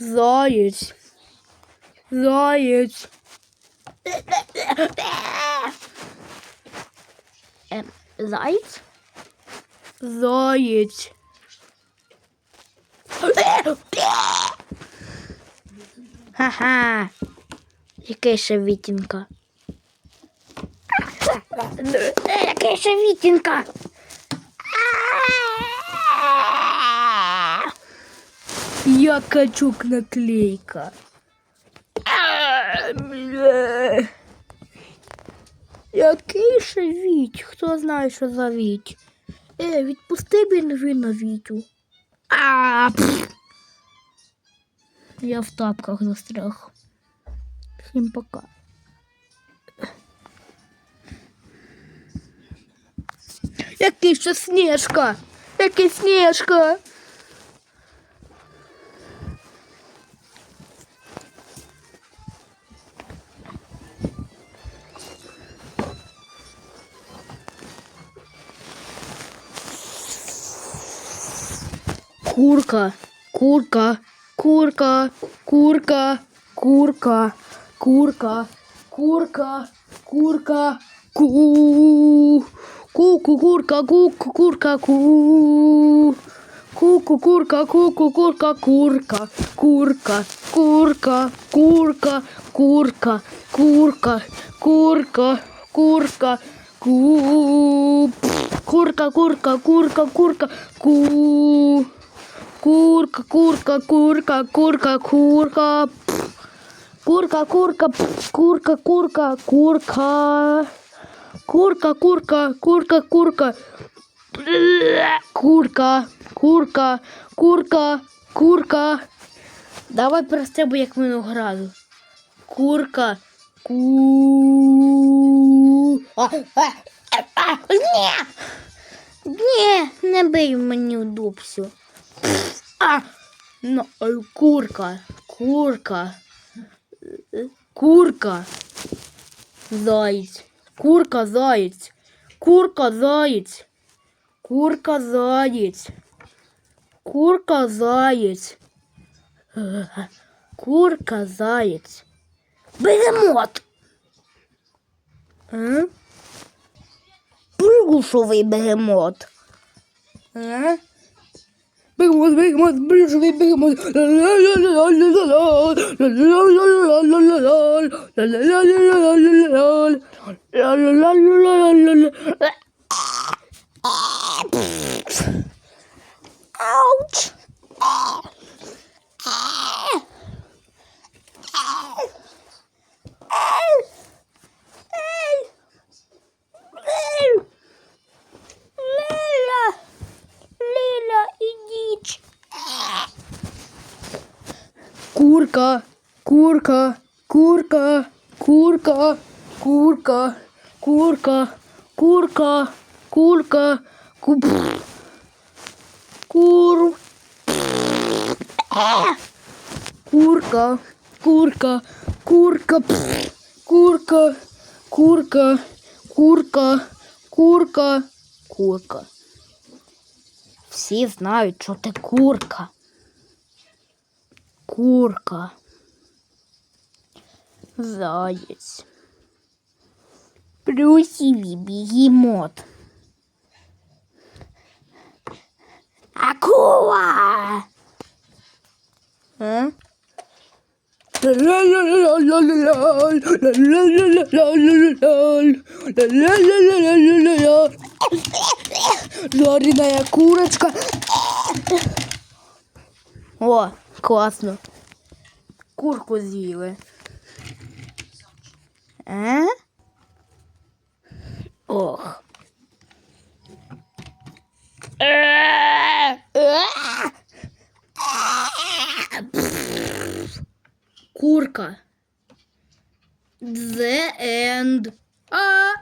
Заєць. Заєць. Ем, заєць? Заєць. Ха-ха. Який ще вітінка? Який ще вітінка? Я качук наклейка. Який ще віть? Хто знає, що за віть? Е, відпусти бенжина Вітю. А. Я в тапках застряг. Всім пока. Який ще Снежка? Який Снежка? Курка, курка, курка, курка, курка, курка, курка, курка, ку, ку-ку, курка, ку-ку, курка, ку, ку-ку, курка, ку-ку, курка, курка, курка, курка, курка, курка, курка, курка, курка, ку, курка, курка, курка, курка, ку. Курка, курка, курка, курка, курка. Курка, курка, курка, курка, курка. Курка, курка, курка, курка. Курка, курка, курка, курка. Давай перестрибуй, як винограду. Курка. Ку. Ні! Ні, не бий мені в дупсю. А, ну, е, курка, курка, Е, курка, заєць, курка, заєць, курка, заєць, курка, заєць, курка, Е, курка, заєць, бегемот. Е? بيجموت بيجموت بيجموت بيجموت لا لا لا لا Курка, курка, курка, курка, курка, курка, курка, курка, куп. Кур. Курка, курка, курка, курка, курка, курка, курка, курка. Всі знають, що ти курка. Курка. Заєць. Плюсіві бігемот. Акула! А? Жареная курочка. О, класно. Курку з'їли. А? Ох. Курка. The end. А.